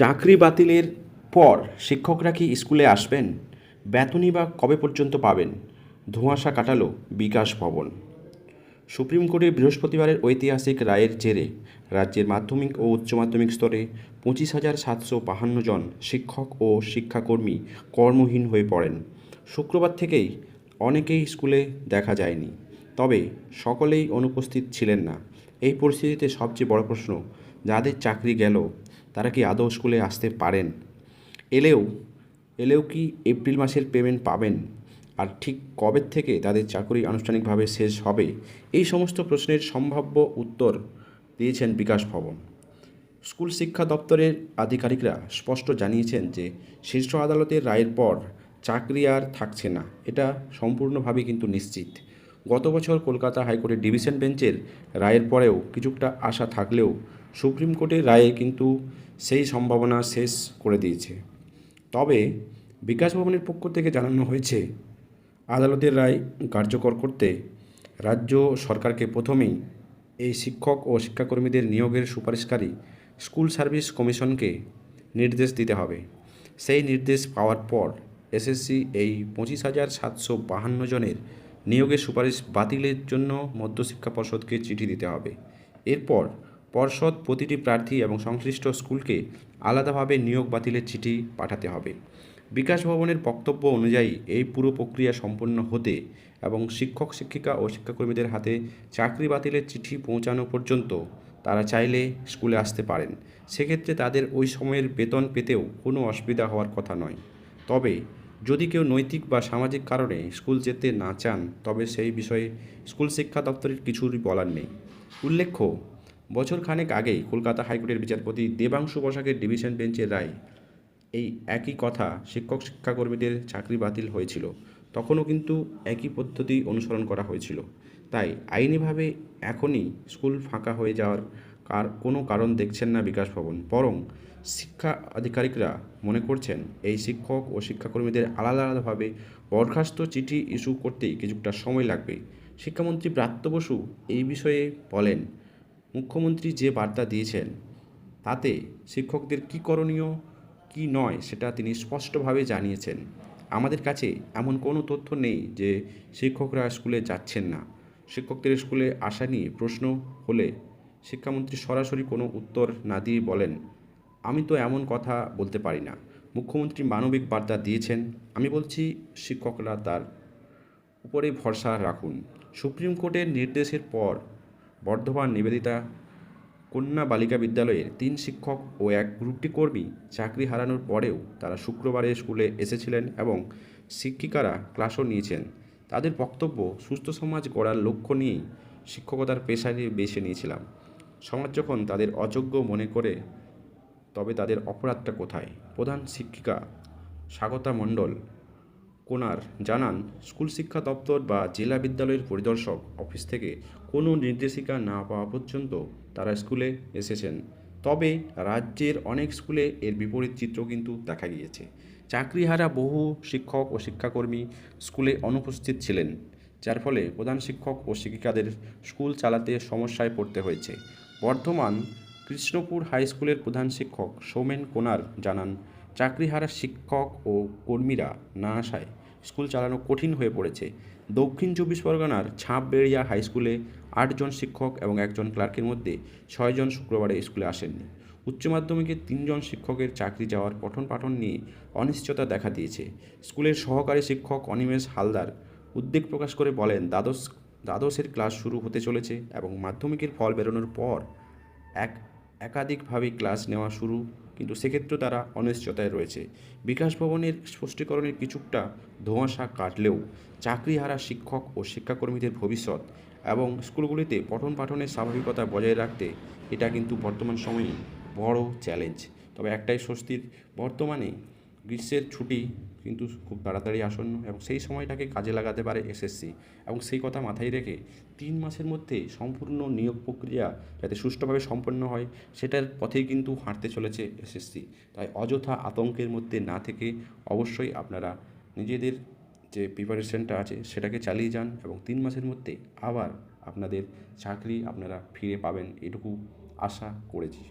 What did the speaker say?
চাকরি বাতিলের পর শিক্ষকরা কি স্কুলে আসবেন? বেতনই বা কবে পর্যন্ত পাবেন? ধোঁয়াশা কাটালো বিকাশ ভবন। সুপ্রিম কোর্টের বৃহস্পতিবারের ঐতিহাসিক রায়ের জেরে রাজ্যের মাধ্যমিক ও উচ্চ মাধ্যমিক স্তরে পঁচিশ হাজার সাতশো বাহান্ন জন শিক্ষক ও শিক্ষাকর্মী কর্মহীন হয়ে পড়েন। শুক্রবার থেকেই অনেকেই স্কুলে দেখা যায়নি। তবে সকলেই অনুপস্থিত ছিলেন না। এই পরিস্থিতিতে সবচেয়ে বড় প্রশ্ন, যাদের চাকরি গেল তারা কি আদৌ স্কুলে আসতে পারেন? এলেও এলেও কি এপ্রিল মাসের পেমেন্ট পাবেন? আর ঠিক কবে থেকে তাদের চাকরি আনুষ্ঠানিকভাবে শেষ হবে? এই সমস্ত প্রশ্নের সম্ভাব্য উত্তর দিয়েছেন বিকাশ ভবন। স্কুল শিক্ষা দপ্তরের আধিকারিকরা স্পষ্ট জানিয়েছেন যে, শীর্ষ আদালতের রায়ের পর চাকরি আর থাকছে না। এটা সম্পূর্ণভাবে কিন্তু নিশ্চিত। গত বছর কলকাতা হাইকোর্টের ডিভিশন বেঞ্চের রায়ের পরেও কিছুটা আশা থাকলেও সুপ্রিম কোর্টের রায়ে কিন্তু সেই সম্ভাবনা শেষ করে দিয়েছে। তবে বিকাশ ভবনের পক্ষ থেকে জানানো হয়েছে, আদালতের রায় কার্যকর করতে রাজ্য সরকারকে প্রথমেই এই শিক্ষক ও শিক্ষাকর্মীদের নিয়োগের সুপারিশকারী স্কুল সার্ভিস কমিশনকে নির্দেশ দিতে হবে। সেই নির্দেশ পাওয়ার পর এসএসসি এই পঁচিশ হাজার সাতশো বাহান্ন জনের নিয়োগের সুপারিশ বাতিলের জন্য মধ্যশিক্ষা পর্ষদকে চিঠি দিতে হবে। এরপর পর্ষদ প্রতিটি প্রার্থী এবং সংশ্লিষ্ট স্কুলকে আলাদাভাবে নিয়োগ বাতিলের চিঠি পাঠাতে হবে। বিকাশ ভবনের বক্তব্য অনুযায়ী এই পুরো প্রক্রিয়া সম্পন্ন হতে এবং শিক্ষক, শিক্ষিকা ও শিক্ষাকর্মীদের হাতে চাকরি বাতিলের চিঠি পৌঁছানো পর্যন্ত তারা চাইলে স্কুলে আসতে পারেন। সেক্ষেত্রে তাদের ওই সময়ের বেতন পেতেও কোনো অসুবিধা হওয়ার কথা নয়। তবে যদি কেউ নৈতিক বা সামাজিক কারণে স্কুল যেতে না চান, তবে সেই বিষয়ে স্কুল শিক্ষা দপ্তরের কিছুই বলার নেই। উল্লেখ্য বছর খানেক আগেই কলকাতা হাইকোর্টের বিচারপতি দেবাংশু বসাকের ডিভিশন বেঞ্চের রায়। এই একই কথা শিক্ষক শিক্ষাকর্মীদের চাকরি বাতিল হয়েছিল। তখনও কিন্তু একই পদ্ধতি অনুসরণ করা হয়েছিল। তাই আইনিভাবে এখনই স্কুল ফাঁকা হয়ে যাওয়ার কার, কোনো কারণ দেখছেন না বিকাশ ভবন। বরং শিক্ষা আধিকারিকরা মনে করছেন, এই শিক্ষক ও শিক্ষাকর্মীদের আলাদা আলাদাভাবে বরখাস্ত চিঠি ইস্যু করতেই কিছুটা সময় লাগবে। শিক্ষামন্ত্রী ব্রাত্য বসু এই বিষয়ে বলেন মুখ্যমন্ত্রী যে বার্তা দিয়েছেন, তাতে শিক্ষকদের কী করণীয়, কি নয়, সেটা তিনি স্পষ্টভাবে জানিয়েছেন। আমাদের কাছে এমন কোনো তথ্য নেই যে শিক্ষকরা স্কুলে যাচ্ছেন না। শিক্ষকদের স্কুলে আসা নিয়ে প্রশ্ন হলে শিক্ষামন্ত্রী সরাসরি কোনো উত্তর না দিয়ে বলেন, আমি তো এমন কথা বলতে পারি না। মুখ্যমন্ত্রী মানবিক বার্তা দিয়েছেন। আমি বলছি, শিক্ষকরা তার উপরে ভরসা রাখুন। সুপ্রিম কোর্টের নির্দেশের পর বর্ধমান নিবেদিতা কন্যা বালিকা বিদ্যালয়ের তিন শিক্ষক ও এক গ্রুপটি কর্মী চাকরি হারানোর পরেও তারা শুক্রবারে স্কুলে এসেছিলেন এবং শিক্ষিকারা ক্লাসও নিয়েছেন। তাদের বক্তব্য সুস্থ সমাজ গড়ার লক্ষ্য নিয়েই শিক্ষকতার পেশায় বেছে নিয়েছিলাম। সমাজ যখন তাদের অযোগ্য মনে করে, তবে তাদের অপরাধটা কোথায়? প্রধান শিক্ষিকা স্বাগতা মণ্ডল, কোনার জানান, স্কুল শিক্ষা দপ্তর বা জেলা বিদ্যালয়ের পরিদর্শক অফিস থেকে কোনো নির্দেশিকা না পাওয়া পর্যন্ত তারা স্কুলে এসেছেন। তবে রাজ্যের অনেক স্কুলে এর বিপরীত চিত্র কিন্তু দেখা গিয়েছে। চাকরিহারা বহু শিক্ষক ও শিক্ষাকর্মী স্কুলে অনুপস্থিত ছিলেন, যার ফলে প্রধান শিক্ষক ও শিক্ষিকাদের স্কুল চালাতে সমস্যায় পড়তে হয়েছে। বর্ধমান কৃষ্ণপুর হাই স্কুলের প্রধান শিক্ষক সৌমেন কোনার জানান, চাকরিহারা শিক্ষক ও কর্মীরা না আসায় স্কুল চালানো কঠিন হয়ে পড়েছে। দক্ষিণ চব্বিশ পরগনার ছাপবেড়িয়া হাই স্কুলে আটজন শিক্ষক এবং একজন ক্লার্কের মধ্যে ছয়জন শুক্রবারে স্কুলে আসেননি। উচ্চ মাধ্যমিকে তিনজন শিক্ষকের চাকরি যাওয়ার পঠন পাঠন নিয়ে অনিশ্চয়তা দেখা দিয়েছে। স্কুলের সহকারী শিক্ষক অনিমেষ হালদার উদ্বেগ প্রকাশ করে বলেন, দ্বাদশ, দ্বাদশের ক্লাস শুরু হতে চলেছে এবং মাধ্যমিকের ফল বেরোনোর পর এক একাধিকভাবে ক্লাস নেওয়া শুরু, কিন্তু সেক্ষেত্রে তারা অনিশ্চয়তায় রয়েছে। বিকাশ ভবনের স্পষ্টীকরণের কিছুটা ধোঁয়াশা কাটলেও চাকরিহারা শিক্ষক ও শিক্ষাকর্মীদের ভবিষ্যৎ এবং স্কুলগুলিতে পঠন পাঠনের স্বাভাবিকতা বজায় রাখতে এটা কিন্তু বর্তমান সময়ে বড় চ্যালেঞ্জ। তবে একটাই স্বস্তির, বর্তমানে গ্রীষ্মের ছুটি কিন্তু খুব তাড়াতাড়ি আসন্ন এবং সেই সময়টাকে কাজে লাগাতে পারে এসএসসি এবং সেই কথা মাথায় রেখে তিন মাসের মধ্যে সম্পূর্ণ নিয়োগ প্রক্রিয়া যাতে সুষ্ঠুভাবে সম্পন্ন হয়, সেটার পথেই কিন্তু হাঁটতে চলেছে এসএসসি। তাই অযথা আতঙ্কের মধ্যে না থেকে অবশ্যই আপনারা নিজেদের যে প্রিপারেশনটা আছে, সেটাকে চালিয়ে যান এবং তিন মাসের মধ্যে আবার আপনাদের চাকরি আপনারা ফিরে পাবেন, এটুকু আশা করেছি।